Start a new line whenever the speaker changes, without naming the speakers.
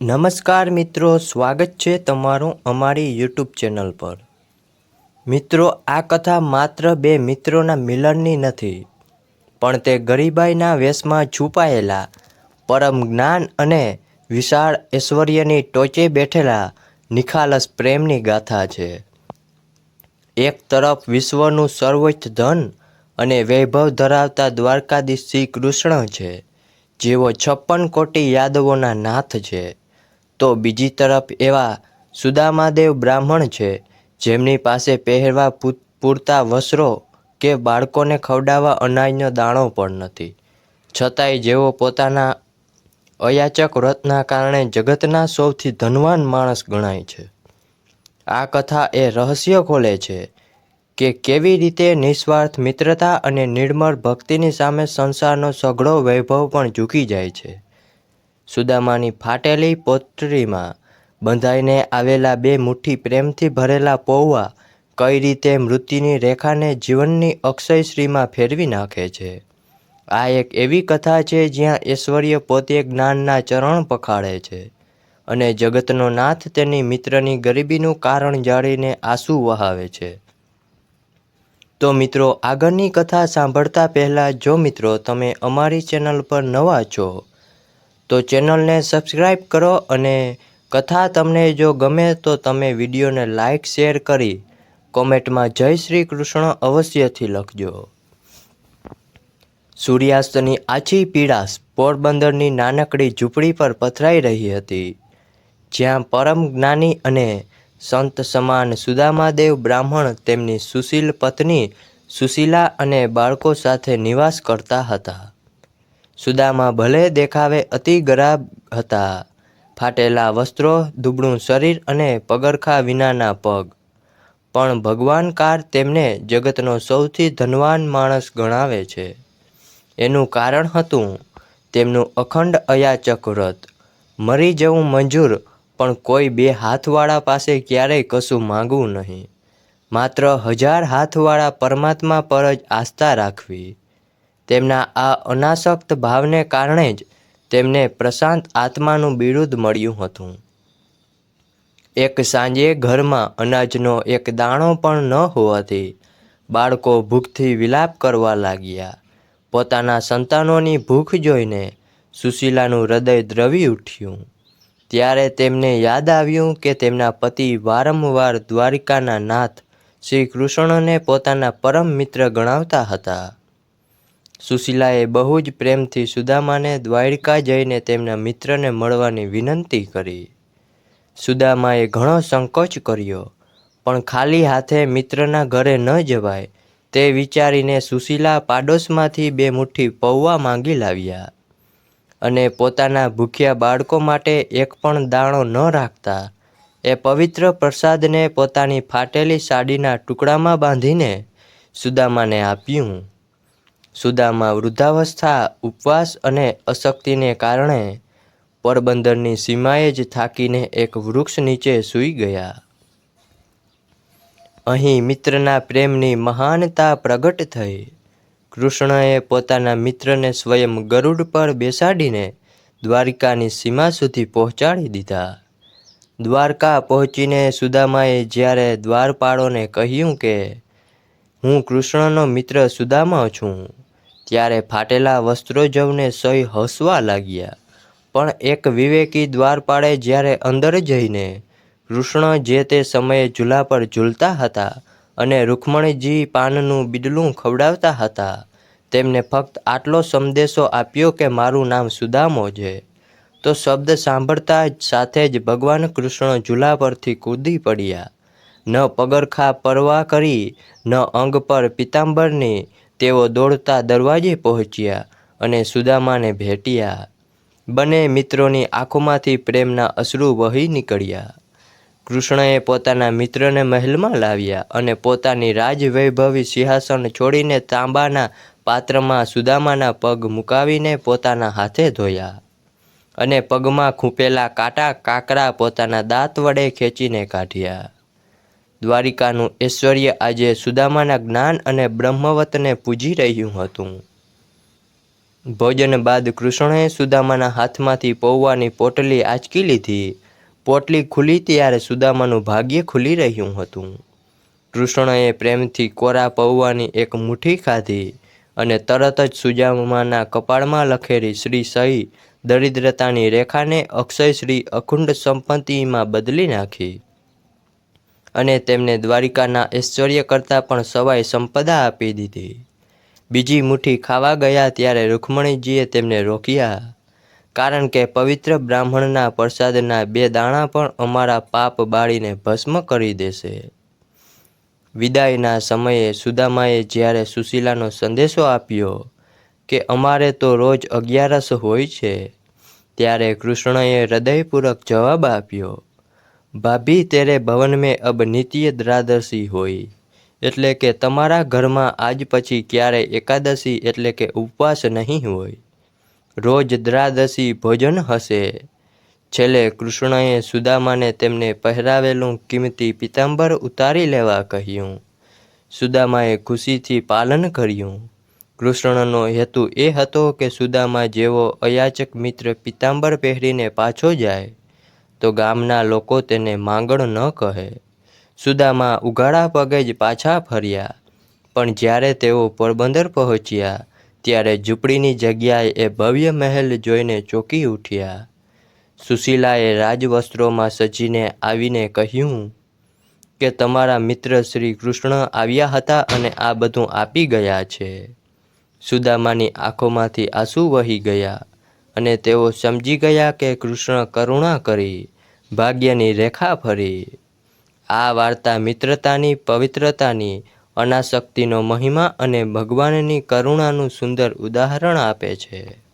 નમસ્કાર મિત્રો, સ્વાગત છે તમારું અમારી યુટ્યુબ ચેનલ પર. મિત્રો, આ કથા માત્ર બે મિત્રોના મિલનની નથી, પણ તે ગરીબાઈના વેશમાં છુપાયેલા પરમ જ્ઞાન અને વિશાળ ઐશ્વર્યની ટોચે બેઠેલા નિખાલસ પ્રેમની ગાથા છે. એક તરફ વિશ્વનું સર્વોચ્ચ ધન અને વૈભવ ધરાવતા દ્વારકાધીશ શ્રી કૃષ્ણ છે, જેઓ છપ્પન કોટી યાદવોના નાથ છે. તો બીજી તરફ એવા સુદામાદેવ બ્રાહ્મણ છે, જેમની પાસે પહેરવા પૂરતા વસ્ત્રો કે બાળકોને ખવડાવવા અનાજનો દાણો પણ નથી. છતાંય જેઓ પોતાના અયાચક વ્રતના કારણે જગતના સૌથી ધનવાન માણસ ગણાય છે. આ કથા એ રહસ્ય ખોલે છે કે કેવી રીતે નિસ્વાર્થ મિત્રતા અને નિર્મળ ભક્તિની સામે સંસારનો સઘળો વૈભવ પણ ઝૂકી જાય છે. સુદામાની ફાટેલી પોટરીમાં બંધાઈને આવેલા બે મુઠ્ઠી પ્રેમથી ભરેલા પૌવા કઈ રીતે મૃત્યુની રેખાને જીવનની અક્ષયશ્રીમાં ફેરવી નાખે છે? આ એક એવી કથા છે જ્યાં ઐશ્વર્ય પોતે જ્ઞાનના ચરણ પખાડે છે અને જગતનો નાથ તેની મિત્રની ગરીબીનું કારણ જાણીને આંસુ વહાવે છે. તો મિત્રો, આગળની કથા સાંભળતા પહેલાં જો મિત્રો, તમે અમારી ચેનલ પર નવા છો તો ચેનલને સબસ્ક્રાઈબ કરો અને કથા તમને જો ગમે તો તમે વિડીયોને લાઈક શેર કરી કોમેન્ટમાં જય શ્રી કૃષ્ણ અવશ્યથી લખજો. સૂર્યાસ્તની આછી પીડાશ પોરબંદરની નાનકડી ઝૂંપડી પર પથરાઈ રહી હતી, જ્યાં પરમ જ્ઞાની અને સંત સમાન સુદામાદેવ બ્રાહ્મણ તેમની સુશીલ પત્ની સુશીલા અને બાળકો સાથે નિવાસ કરતા હતા. સુદામા ભલે દેખાવે અતિ ગરાબ હતા. ફાટેલા વસ્ત્રો, દુબળું શરીર અને પગરખા વિનાના પગ. પણ ભગવાનકાર તેમને જગતનો સૌથી ધનવાન માણસ ગણાવે છે. એનું કારણ હતું તેમનું અખંડ અયાચક વ્રત. મરી જવું મંજૂર, પણ કોઈ બે હાથવાળા પાસે ક્યારેય કશું માંગવું નહીં. માત્ર હજાર હાથવાળા પરમાત્મા પર જ આસ્થા રાખવી. તેમના આ અનાસક્ત ભાવને કારણે જ તેમને પ્રશાંત આત્માનું બિરુદ મળ્યું હતું. એક સાંજે ઘરમાં અનાજનો એક દાણો પણ ન હોવાથી બાળકો ભૂખથી વિલાપ કરવા લાગ્યા. પોતાના સંતાનોની ભૂખ જોઈને સુશીલાનું હૃદય દ્રવી ઉઠ્યું. ત્યારે તેમને યાદ આવ્યું કે તેમના પતિ વારંવાર દ્વારિકાના નાથ શ્રી કૃષ્ણને પોતાના પરમ મિત્ર ગણાવતા હતા. સુશીલાએ બહુ જ પ્રેમથી સુદામાને દ્વારિકા જઈને તેમના મિત્રને મળવાની વિનંતી કરી. સુદામાએ ઘણો સંકોચ કર્યો, પણ ખાલી હાથે મિત્રના ઘરે ન જવાય તે વિચારીને સુશીલા પાડોશમાંથી બે મુઠ્ઠી પૌવા માંગી લાવ્યા અને પોતાના ભૂખ્યા બાળકો માટે એક પણ દાણો ન રાખતા એ પવિત્ર પ્રસાદને પોતાની ફાટેલી સાડીના ટુકડામાં બાંધીને સુદામાને આપ્યું. સુદામા વૃદ્ધાવસ્થા, ઉપવાસ અને અશક્તિને કારણે પોરબંદરની સીમાએ જ થાકીને એક વૃક્ષ નીચે સૂઈ ગયા. અહીં મિત્રના પ્રેમની મહાનતા પ્રગટ થઈ. કૃષ્ણએ પોતાના મિત્રને સ્વયં ગરુડ પર બેસાડીને દ્વારિકાની સીમા સુધી પહોંચાડી દીધા. દ્વારકા પહોંચીને સુદામાએ જ્યારે દ્વારપાળોને કહ્યું કે, હું કૃષ્ણનો મિત્ર સુદામા છું ત્યારે ફાટેલા વસ્ત્રો જવને સહી હસવા લાગ્યા. પણ એક વિવેકી દ્વારપાળે જ્યારે અંદર જઈને કૃષ્ણ જે તે સમયે ઝૂલા પર ઝૂલતા હતા અને રૂકમણીજી પાનનું બિડલું ખવડાવતા હતા, તેમને ફક્ત આટલો સંદેશો આપ્યો કે મારું નામ સુદામો છે. તો શબ્દ સાંભળતા જ સાથે જ ભગવાન કૃષ્ણ ઝૂલા પરથી કૂદી પડ્યા. ન પગરખા પરવા કરી, ન અંગ પર પિતાંબરની તેઓ દોડતા દરવાજે પહોંચ્યા અને સુદામાને ભેટ્યા. બંને મિત્રોની આંખોમાંથી પ્રેમના અશ્રુ વહી નીકળ્યા. કૃષ્ણએ પોતાના મિત્રને મહેલમાં લાવ્યા અને પોતાની રાજવૈભવી સિંહાસન છોડીને તાંબાના પાત્રમાં સુદામાના પગ મુકાવીને પોતાના હાથે ધોયા અને પગમાં ખૂંપેલા કાંટા કાકરા પોતાના દાંત વડે ખેંચીને કાઢ્યા. દ્વારિકાનું ઐશ્વર્ય આજે સુદામાના જ્ઞાન અને બ્રહ્મવતને પૂજી રહ્યું હતું. ભોજન બાદ કૃષ્ણએ સુદામાના હાથમાંથી પૌવાની પોટલી આંચકી લીધી. પોટલી ખુલી ત્યારે સુદામાનું ભાગ્ય ખુલી રહ્યું હતું. કૃષ્ણએ પ્રેમથી કોરા પૌવાની એક મુઠ્ઠી ખાધી અને તરત જ સુદામાના કપાળમાં લખેલી શ્રી સહી દરિદ્રતાની રેખાને અક્ષય શ્રી અખંડ સંપત્તિમાં બદલી નાખી. અને તેમને દ્વારિકાના ઐશ્વર્ય કરતાં પણ સવાઈ સંપદા આપી દીધી. બીજી મુઠ્ઠી ખાવા ગયા ત્યારે રૂક્મણીજીએ તેમને રોક્યા. કારણ કે પવિત્ર બ્રાહ્મણના પ્રસાદના બે દાણા પણ અમારા પાપ બાળીને ભસ્મ કરી દેશે. વિદાયના સમયે સુદામાએ જ્યારે સુશીલાનો સંદેશો આપ્યો કે અમારે તો રોજ અગિયારસ હોય છે, ત્યારે કૃષ્ણએ હૃદયપૂર્વક જવાબ આપ્યો ભાભી, તેરે ભવન મેં અબ નિત્ય દ્રાદશી હોય. એટલે કે તમારા ઘરમાં આજ પછી ક્યારેય એકાદશી એટલે કે ઉપવાસ નહીં હોય. રોજ દ્રાદશી ભોજન હશે. છેલ્લે કૃષ્ણએ સુદામાને તેમને પહેરાવેલું કિંમતી પિતાંબર ઉતારી લેવા કહ્યું. સુદામાએ ખુશીથી પાલન કર્યું. કૃષ્ણનો હેતુ એ હતો કે સુદામા જેવો અયાચક મિત્ર પિતાંબર પહેરીને પાછો જાય. તો ગામના લોકો તેને માંગણ ન કહે. સુદામા ઉઘાડા પગે જ પાછા ફર્યા. પણ જ્યારે તેઓ પોરબંદર પહોંચ્યા, ત્યારે ઝૂંપડીની જગ્યાએ એ ભવ્ય મહેલ જોઈને ચોંકી ઉઠ્યા. સુશીલાએ રાજવસ્ત્રોમાં સજીને આવીને કહ્યું કે, તમારા મિત્ર શ્રી કૃષ્ણ આવ્યા હતા અને આ બધું આપી ગયા છે. સુદામાની આંખોમાંથી આંસુ વહી ગયા અને તેઓ સમજી ગયા કે કૃષ્ણ કરુણા કરી ભાગ્યની રેખા ફરી. આ વાર્તા મિત્રતાની, પવિત્રતાની અનાસક્તિનો મહિમા અને ભગવાનની કરુણાનું સુંદર ઉદાહરણ આપે છે.